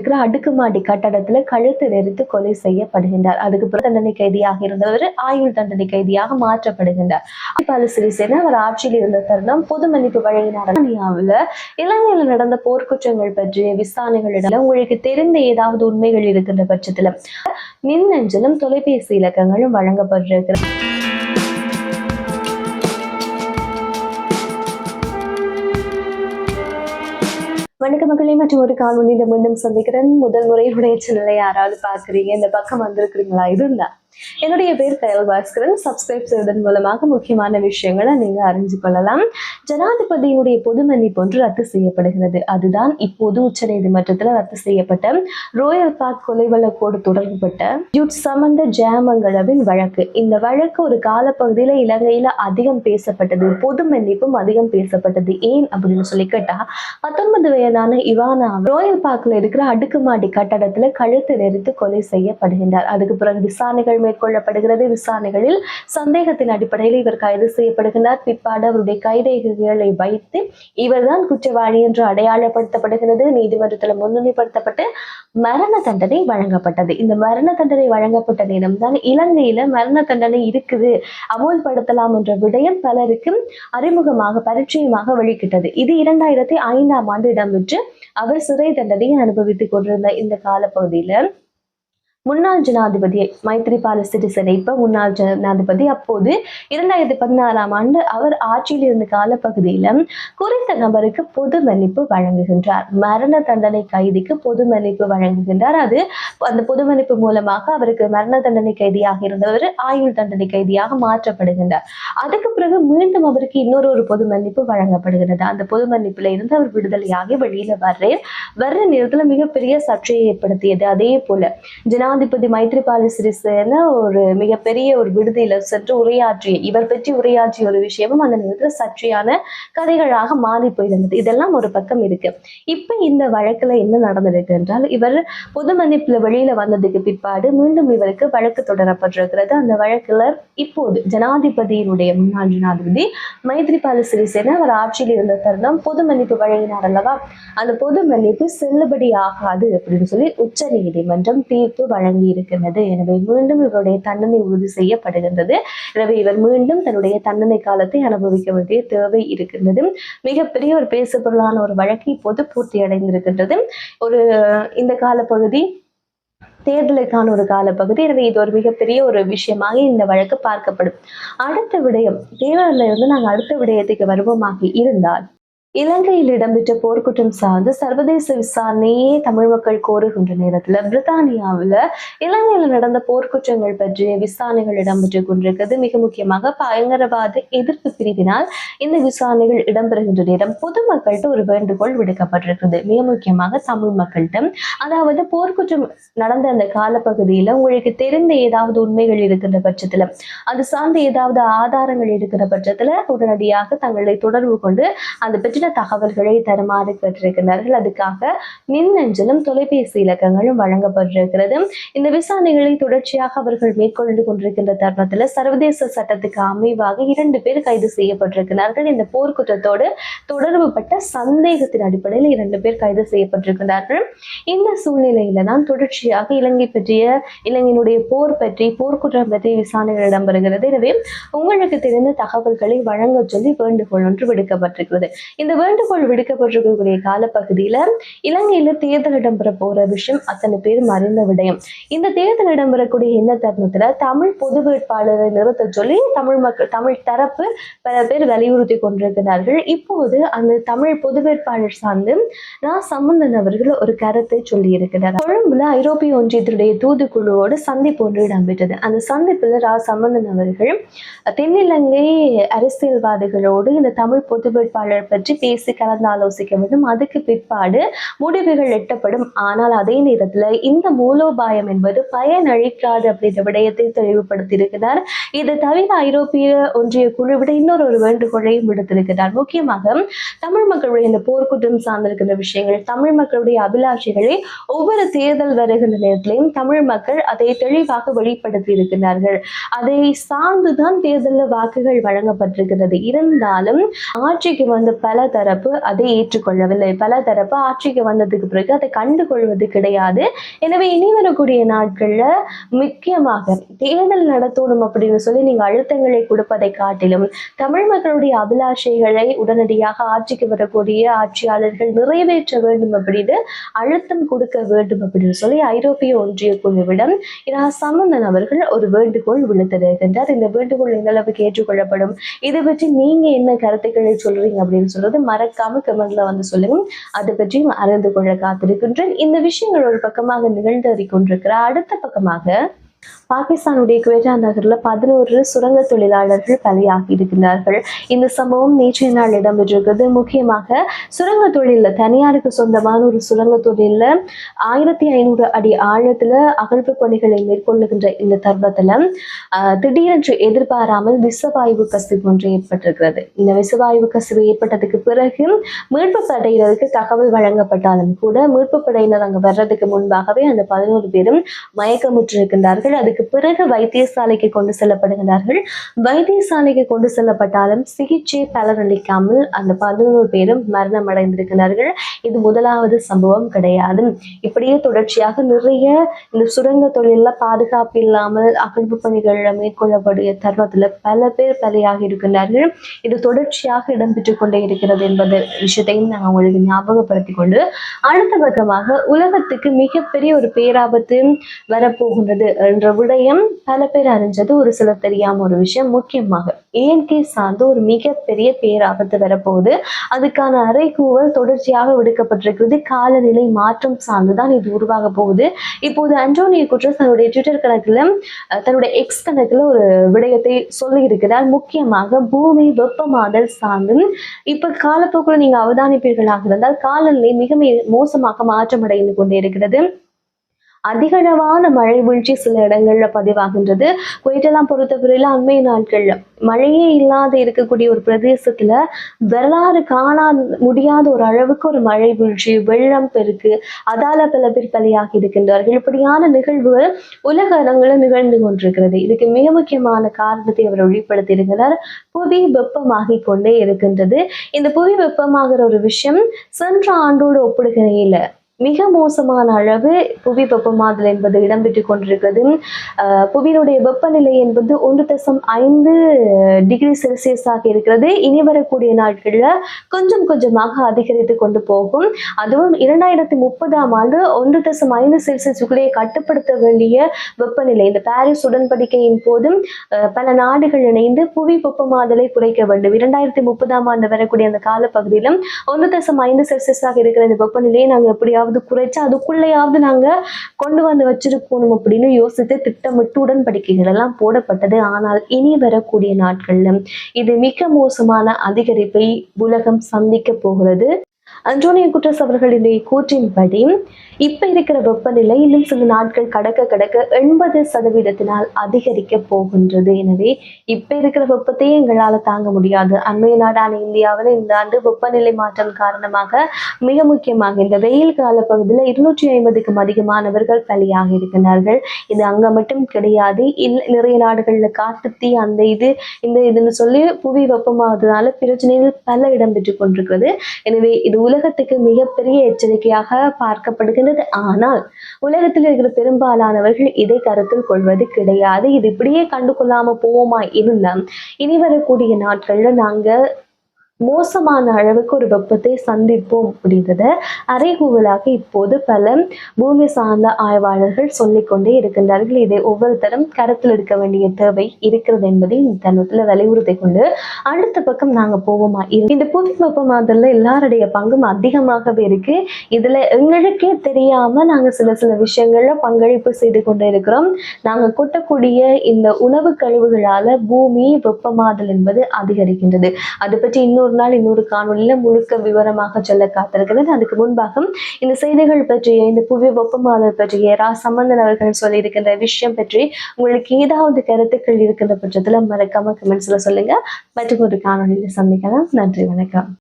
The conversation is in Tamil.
இருக்கிற அடுக்குமாடி கட்டடத்துல கழுத்து நெறித்து கொலை செய்யப்படுகின்றார். அதுக்கு பிறகு தண்டனை கைதியாக இருந்தவர் ஆயுள் தண்டனை கைதியாக மாற்றப்படுகின்றார். பல சிறிசேனா அவர் ஆட்சியில் இருந்த தருணம் பொது மன்னிப்பு வழங்கினார். இந்தியாவுல இலங்கையில நடந்த போர்க்குற்றங்கள் பற்றிய விசாரணைகளிடம் உங்களுக்கு தெரிந்த ஏதாவது உண்மைகள் இருக்கின்ற பட்சத்துல மின்னஞ்சலும் தொலைபேசி இலக்கங்களும் வழங்கப்பட்டிருக்கிறது. வணக்க மக்களே மற்றும் ஒரு காணொலியில மீண்டும் சந்திக்கிறேன். முதல் முறை உடைய சேனலை யாராவது பாக்குறீங்க இந்த பக்கம் வந்திருக்கிறீங்களா? இருந்தா என்னுடைய பேர் கயல் பாஸ்கரன். சப்ஸ்கிரைப் செய்வதன் மூலமாக முக்கியமான விஷயங்களை நீங்க அறிஞ்சு கொள்ளலாம். ஜனாதிபதியினுடைய பொது மன்னிப்பு ஒன்று ரத்து செய்யப்படுகிறது. அதுதான் இப்போது உச்ச நீதிமன்றத்தில் ரத்து செய்யப்பட்ட ரோயல் பார்க் கொலை வழக்கோடு தொடர்புபட்ட யுட் சமந்த ஜெயமங்களவின் வழக்கு. இந்த வழக்கு ஒரு காலப்பகுதியில இலங்கையில அதிகம் பேசப்பட்டது. பொது மன்னிப்பும் அதிகம் பேசப்பட்டது. ஏன் அப்படின்னு சொல்லி கேட்டா பத்தொன்பது வயதான இவானா ரோயல் பார்க்ல இருக்கிற அடுக்குமாடி கட்டடத்துல கழுத்து நெறித்து கொலை செய்யப்படுகின்றார். அதுக்கு பிறகு விசாரணைகள் மேற்கொள்ளப்படுகிறது. விசாரணைகளில் சந்தேகத்தின் அடிப்படையில் இவர் கைது செய்யப்படுகின்றார். பிற்பாடு அவருடைய கைரேகைகளை வைத்து இவர்தான் குற்றவாளி என்று அடையாளப்படுத்தப்படுகிறது. நீதிமன்றத்தில் முன்னிலைப்படுத்தப்பட்டு மரண தண்டனை வழங்கப்பட்டது. இந்த மரண தண்டனை வழங்கப்பட்ட நேரம்தான் இலங்கையில மரண தண்டனை இருக்குது. அமுல்படுத்தலாம் என்ற விடயம் பலருக்கும் அறிமுகமாக பரிச்சயமாக வெளிக்கிட்டது. இது இரண்டாயிரத்தி ஐந்தாம் ஆண்டு இடம்பெற்று அவர் சிறை தண்டனையை அனுபவித்துக் கொண்டிருந்த இந்த காலப்பகுதியில முன்னாள் ஜனாதிபதி மைத்ரிபால சிறிசேன இப்ப முன்னாள் ஜனாதிபதி அப்போது இரண்டாயிரத்தி பதினாறாம் ஆண்டு அவர் ஆட்சியில் இருந்த காலப்பகுதியில குறித்த நபருக்கு பொது மன்னிப்பு வழங்குகின்றார். மரண தண்டனை கைதிக்கு பொது மன்னிப்பு வழங்குகின்றார். அது அந்த பொது மன்னிப்பு மூலமாக அவருக்கு மரண தண்டனை கைதியாக இருந்தவர் ஆயுள் தண்டனை கைதியாக மாற்றப்படுகின்றார். அதுக்கு பிறகு மீண்டும் அவருக்கு இன்னொரு ஒரு பொது மன்னிப்பு வழங்கப்படுகிறது. அந்த பொது மன்னிப்புல இருந்து அவர் விடுதலையாகி வெளியில வர்றார் வர்ற நேரத்துல மிகப்பெரிய சர்ச்சையை ஏற்படுத்தியது. அதே போல ஜனாதிபதி மைத்ரிபால சிறிசேன ஒரு மிகப்பெரிய ஒரு விடுதியில சென்று உரையாற்றிய இவர் பற்றி உரையாற்றிய ஒரு விஷயமும் அந்த நேரத்தில் சர்ச்சையான கதைகளாக மாறி போயிருந்தது. இதெல்லாம் ஒரு பக்கம் இருக்கு. இப்ப இந்த வழக்குல என்ன நடந்திருக்கு என்றால் இவர் பொது மன்னிப்புல வெளியில வந்ததுக்கு பிற்பாடு மீண்டும் இவருக்கு வழக்கு தொடரப்பட்டிருக்கிறது. அந்த வழக்குல இப்போது ஜனாதிபதியினுடைய முன்னாள் ஜனாதிபதி மைத்ரிபால சிறிசேன அவர் ஆட்சியில் இருந்த தருணம் பொது மன்னிப்பு வழங்கினார் அல்லவா? அந்த பொது மன்னிப்பு செல்லுபடி ஆகாது அப்படின்னு சொல்லி உச்ச நீதிமன்றம் தீர்ப்பு வழங்கி இருக்கிறது எனவே மீண்டும் இவருடைய தண்டனை உறுதி செய்யப்படுகின்றது. எனவே இவர் மீண்டும் தன்னுடைய தண்டனை காலத்தை அனுபவிக்க வேண்டிய தேவை இருக்கின்றது. மிகப்பெரிய ஒரு பேசுபொருளான ஒரு வழக்கு இப்போது பூர்த்தி அடைந்திருக்கின்றது ஒரு இந்த காலப்பகுதி தேர்தலுக்கான ஒரு காலப்பகுதி. எனவே இது ஒரு மிகப்பெரிய ஒரு விஷயமாக இந்த வழக்கு பார்க்கப்படும். அடுத்த விடயம் தேர்தலில் இருந்து நாங்கள் அடுத்த விடயத்துக்கு வருவோமாக இருந்தால் இலங்கையில் இடம்பெற்ற போர்க்குற்றம் சார்ந்து சர்வதேச விசாரணையே தமிழ் மக்கள் கோருகின்ற நேரத்துல பிரித்தானியாவில் இலங்கையில் நடந்த போர்க்குற்றங்கள் பற்றிய விசாரணைகள் இடம்பெற்றுக் கொண்டிருக்கிறது. மிக முக்கியமாக பயங்கரவாத எதிர்ப்பு பிரிவினால் இந்த விசாரணைகள் இடம்பெறுகின்ற நேரம் பொதுமக்கள்கிட்ட ஒரு வேண்டுகோள் விடுக்கப்பட்டிருக்கிறது. மிக முக்கியமாக தமிழ் மக்கள்கிட்ட. அதாவது போர்க்குற்றம் நடந்த அந்த காலப்பகுதியில உங்களுக்கு தெரிந்த ஏதாவது உண்மைகள் இருக்கின்ற பட்சத்துல அது சார்ந்த ஏதாவது ஆதாரங்கள் இருக்கிற பட்சத்துல உடனடியாக தங்களை தொடர்பு கொண்டு அந்த சில தகவல்களை தருமாறு கேட்டிருக்கிறார்கள். அதுக்காக மின்னஞ்சலும் தொலைபேசி இலக்கங்களும் வழங்கப்பட்டிருக்கிறது. இந்த விசாரணைகளை தொடர்ச்சியாக அவர்கள் மேற்கொண்டு கொண்டிருக்கின்ற தருணத்தில் சர்வதேச சட்டத்துக்கு அமைவாக இரண்டு பேர் கைது செய்யப்பட்டிருக்கிறார்கள். இந்த போர்க்குற்றத்தோடு தொடர்புபட்ட சந்தேகத்தின் அடிப்படையில் இரண்டு பேர் கைது செய்யப்பட்டிருக்கிறார்கள். இந்த சூழ்நிலையில தான் தொடர்ச்சியாக இலங்கை பற்றிய இலங்கையினுடைய போர் பற்றி போர்க்குற்றம் பற்றி விசாரணைகள் இடம்பெறுகிறது. எனவே உங்களுக்கு தெரிந்த தகவல்களை வழங்க சொல்லி வேண்டுகோள் ஒன்று விடுக்கப்பட்டிருக்கிறது. இந்த வேண்டுகோள் விடுக்கப்பட்டிருக்கக்கூடிய காலப்பகுதியில இலங்கையில தேர்தல் இடம்பெற போற விஷயம் அத்தனை பேரும் அறிந்த விடயம். இந்த தேர்தல் இடம்பெறக்கூடிய இந்த தருணத்துல தமிழ் பொது வேட்பாளரை நிறுத்த சொல்லி தமிழ் மக்கள் தமிழ் தரப்பு பல பேர் வலியுறுத்தி கொண்டிருக்கிறார்கள். இப்போது அந்த தமிழ் பொது வேட்பாளர் சார்ந்து நான் சம்பந்தன் அவர்கள் ஒரு கருத்தை சொல்லி இருக்கிறார் கொழும்புல ஐரோப்பிய ஒன்றியத்தினுடைய தூதுக்குழுவோடு சந்திப்பு ஒன்று இடம்பெற்றது. அந்த சந்திப்புல ரா. சம்பந்தன் அவர்கள் தென்னிலங்கை அரசியல்வாதிகளோடு இந்த தமிழ் பொது வேட்பாளர் பற்றி பேசி கலந்து ஆலோசிக்க வேண்டும் அதுக்கு பிற்பாடு முடிவுகள் எட்டப்படும். ஆனால் அதே நேரத்துல இந்த மூலோபாயம் என்பது பயனளிக்காது அப்படின்ற விடயத்தை தெளிவுபடுத்தி இருக்கிறார் இது தவிர ஐரோப்பிய ஒன்றிய குழுவிட இன்னொரு ஒரு வேண்டுகோளையும் விடுத்திருக்கிறார். முக்கியமாக தமிழ் மக்களுடைய இந்த போர்க்குற்றம் சார்ந்திருக்கின்ற விஷயங்கள் தமிழ் மக்களுடைய அபிலாஷைகளை ஒவ்வொரு தேர்தல் வருகின்ற நேரத்திலையும் தமிழ் மக்கள் அதை தெளிவாக வெளிப்படுத்தி இருக்கிறார்கள் அதை சார்ந்துதான் தேர்தலில் வாக்குகள் வழங்கப்பட்டிருக்கிறது. இருந்தாலும் ஆட்சிக்கு வந்து பல தரப்பு அதை ஏற்றுக்கொள்ளவில்லை. பல தரப்பு ஆட்சிக்கு வந்ததுக்கு பிறகு அதை கண்டுகொள்வது கிடையாது. எனவே இனி வரக்கூடிய நாட்கள்ல முக்கியமாக தேர்தல் நடத்தணும் அப்படின்னு சொல்லி நீங்க அழுத்தங்களை கொடுப்பதை காட்டிலும் தமிழ் மக்களுடைய அபிலாஷைகளை உடனடியாக ஆட்சிக்கு வரக்கூடிய ஆட்சியாளர்கள் நிறைவேற்ற வேண்டும் அப்படின்னு அழுத்தம் கொடுக்க வேண்டும் அப்படின்னு சொல்லி ஐரோப்பிய ஒன்றிய குழுவிடம் இரா சம்பந்தன் அவர்கள் ஒரு வேண்டுகோள் விழுத்திருக்கின்றார் இந்த வேண்டுகோள் எந்த அளவுக்கு ஏற்றுக்கொள்ளப்படும்? இதை பற்றி நீங்க என்ன கருத்துக்களை சொல்றீங்க அப்படின்னு சொல்றது மறக்காம கமெண்ட்ல வந்து சொல்லுங்க. அதை பற்றியும் அறிந்து கொள்ள காத்திருக்கின்றேன். இந்த விஷயங்கள் ஒரு பக்கமாக நிகழ்ந்து கொண்டிருக்கிற அடுத்த பக்கமாக பாகிஸ்தானுடைய குவேட்டா நகரில் பதினோரு சுரங்க தொழிலாளர்கள் பலியாகி இருக்கின்றார்கள் இந்த சம்பவம் நேற்றைய நாள் இடம்பெற்றிருக்கிறது. முக்கியமாக சுரங்க தொழில தனியாருக்கு சொந்தமான ஒரு சுரங்க தொழில ஆயிரத்தி ஐநூறு அடி ஆழத்தில் அகழ்வு பணிகளை மேற்கொள்ளுகின்ற இந்த தருணத்தில் ஆஹ், திடீரென்று எதிர்பாராமல் விசவாய்வு கசிவு ஒன்று ஏற்பட்டிருக்கிறது. இந்த விசவாயு கசிவு ஏற்பட்டதுக்கு பிறகு மீட்பு படையினருக்கு தகவல் வழங்கப்பட்டாலும் கூட மீட்பு படையினர் அங்கு வர்றதுக்கு முன்பாகவே அந்த பதினோரு பேரும் மயக்கமுற்றிருக்கின்றார்கள். அதுக்கு பிறகு வைத்தியசாலைக்கு கொண்டு செல்லப்படுகிறார்கள் வைத்தியசாலைக்கு கொண்டு செல்லப்பட்டாலும் சிகிச்சை பலனளிக்காமல் அந்த பதினோரு பேரும் மரணம் அடைந்திருக்கிறார்கள் இது முதலாவது சம்பவம் கிடையாது. இப்படியே தொடர்ச்சியாக நிறைய இந்த சுரங்க தொழில பாதுகாப்பு இல்லாமல் அகழ்வு பணிகள் மேற்கொள்ளக்கூடிய தருணத்துல பல பேர் பலியாக இருக்கின்றார்கள். இது தொடர்ச்சியாக இடம்பெற்று கொண்டே இருக்கிறது என்பது விஷயத்தையும் நான் உங்களுக்கு ஞாபகப்படுத்திக் கொண்டு அடுத்த பக்கமாக உலகத்துக்கு மிகப்பெரிய ஒரு பேராபத்து வரப்போகின்றது என்ற விடயம் பல பேர் அறிஞ்சது. ஒரு சிலர் தெரியாம ஒரு விஷயம் முக்கியமாக இயற்கை சார்ந்து ஒரு மிகப்பெரிய பேராபத்து வரப்போகுது. அதுக்கான அறைகூவல் தொடர்ச்சியாக விடுக்கப்பட்டிருக்கிறது. காலநிலை மாற்றம் சார்ந்துதான் இது உருவாக போகுது. இப்போது அன்டோனியோ குட்ரஸ் தன்னுடைய ட்விட்டர் கணக்குல தன்னுடைய எக்ஸ் கணக்குல ஒரு விடயத்தை சொல்லி இருக்கிறார் முக்கியமாக பூமி வெப்பமாதல் சார்ந்து இப்ப காலப்போக்கில் நீங்க அவதானிப்பீர்களாக இருந்தால் காலநிலை மிக மோசமாக மாற்றமடைந்து கொண்டே இருக்கிறது. அதிகளவான மழை வீழ்ச்சி சில இடங்கள்ல பதிவாகின்றது. குவைட்டெல்லாம் பொறுத்தவரையில அண்மை நாட்கள்ல மழையே இல்லாத இருக்கக்கூடிய ஒரு பிரதேசத்துல வரலாறு காணா முடியாத ஒரு அளவுக்கு ஒரு மழை வீழ்ச்சி வெள்ளம் பெருக்கு அதால பல பேர் பலியாகி இருக்கின்றார்கள். இப்படியான நிகழ்வுகள் உலக அரங்கில் நிகழ்ந்து கொண்டிருக்கிறது. இதுக்கு மிக முக்கியமான காரணத்தை அவர் வெளிப்படுத்தி இருக்கிறார் புவி வெப்பமாகிக் கொண்டே இருக்கின்றது. இந்த புவி வெப்பமாகிற ஒரு விஷயம் சென்ற ஆண்டோடு ஒப்பிடுகையில மிக மோசமான அளவு புவி வெப்பமாதல் என்பது இடம்பெற்று கொண்டிருக்கிறது. புவியினுடைய வெப்பநிலை என்பது ஒன்று தசம் ஐந்து டிகிரி செல்சியஸாக இருக்கிறது. இனி வரக்கூடிய நாட்களில் கொஞ்சம் கொஞ்சமாக அதிகரித்து கொண்டு போகும். அதுவும் இரண்டாயிரத்தி முப்பதாம் ஆண்டு ஒன்று தசம் ஐந்து செல்சியஸுக்குள்ளே கட்டுப்படுத்த வேண்டிய வெப்பநிலை. இந்த பாரிஸ் உடன்படிக்கையின் போதும் பல நாடுகள் இணைந்து புவி வெப்பமாதலை குறைக்க வேண்டும். இரண்டாயிரத்தி முப்பதாம் ஆண்டு வரக்கூடிய அந்த காலப்பகுதியிலும் ஒன்று தசம் ஐந்து செல்சியஸாக இருக்கிற இந்த வெப்பநிலையை நாங்கள் எப்படியாவது குறைச்சு அதுக்குள்ளேயாவது நாங்க கொண்டு வந்து வச்சிருக்கணும் அப்படின்னு யோசித்து திட்டமிட்டு உடன்படிக்கைகள் எல்லாம் போடப்பட்டது. ஆனால் இனி வரக்கூடிய நாட்கள்ல இது மிக மோசமான அதிகரிப்பை உலகம் சந்திக்க போகிறது. அன்டோனியோ குட்ரஸ் அவர்களுடைய கூற்றின்படி இப்ப இருக்கிற வெப்பநிலை இன்னும் சில நாட்கள் கடக்க கடக்க எண்பது சதவீதத்தினால் அதிகரிக்க போகின்றது. எனவே இப்ப இருக்கிற வெப்பத்தையே எங்களால் தாங்க முடியாது. அண்மைய நாடான இந்தியாவில் இந்த ஆண்டு வெப்பநிலை மாற்றம் காரணமாக மிக முக்கியமாக இந்த வெயில் கால பகுதியில் இருநூற்றி ஐம்பதுக்கும் அதிகமானவர்கள் பலியாக இருக்கின்றார்கள் இது அங்க மட்டும் கிடையாது. நிறைய நாடுகளில் காட்டுத்தீ அந்த இது இந்த இதுன்னு சொல்லி புவி வெப்பமாகிறதுனால பிரச்சனைகள் பல இடம்பெற்று கொண்டிருக்கிறது. எனவே இது உலகத்துக்கு மிகப்பெரிய எச்சரிக்கையாக பார்க்கப்படுகின்றது. ஆனால் உலகத்தில் இருக்கிற பெரும்பாலானவர்கள் இதை கருத்தில் கொள்வது கிடையாது. இது இப்படியே கண்டு கொள்ளாம போவோமா இருந்தா இனி வரக்கூடிய நாட்கள்ல நாங்க மோசமான அளவுக்கு ஒரு வெப்பத்தை சந்திப்போம் அப்படின்றத அறைகூவலாக இப்போது பல பூமி சார்ந்த ஆய்வாளர்கள் சொல்லிக்கொண்டே இருக்கின்றார்கள். இதை ஒவ்வொருத்தரும் கருத்தில் எடுக்க வேண்டிய தேவை இருக்கிறது என்பதை இந்த தருணத்துல வலியுறுத்தி கொண்டு அடுத்த பக்கம் நாங்க போவோமா? இது- இந்த புவி வெப்பமாதல்ல எல்லாருடைய பங்கும் அதிகமாகவே இருக்கு. இதுல எங்களுக்கே தெரியாம நாங்க சில சில விஷயங்கள்ல பங்களிப்பு செய்து கொண்டு இருக்கிறோம். நாங்க கொட்டக்கூடிய இந்த உணவு கழிவுகளால பூமி வெப்பமாதல் என்பது அதிகரிக்கின்றது. அதை பற்றி இன்னொரு நாள் இன்னொரு காணொளியில முழுக்க விவரமாக சொல்ல காத்திருக்கிறது. அதுக்கு முன்பாக இந்த செய்திகள் பற்றிய இந்த புவி ஒப்பமாதல் பற்றிய ரா சம்பந்தன் அவர்கள் சொல்லியிருக்கின்ற விஷயம் பற்றி உங்களுக்கு ஏதாவது கருத்துக்கள் இருக்கின்ற பட்சத்துல மறக்காம கமெண்ட்ஸ்ல சொல்லுங்க. மற்றும் ஒரு காணொளியில சந்திக்கலாம். நன்றி வணக்கம்.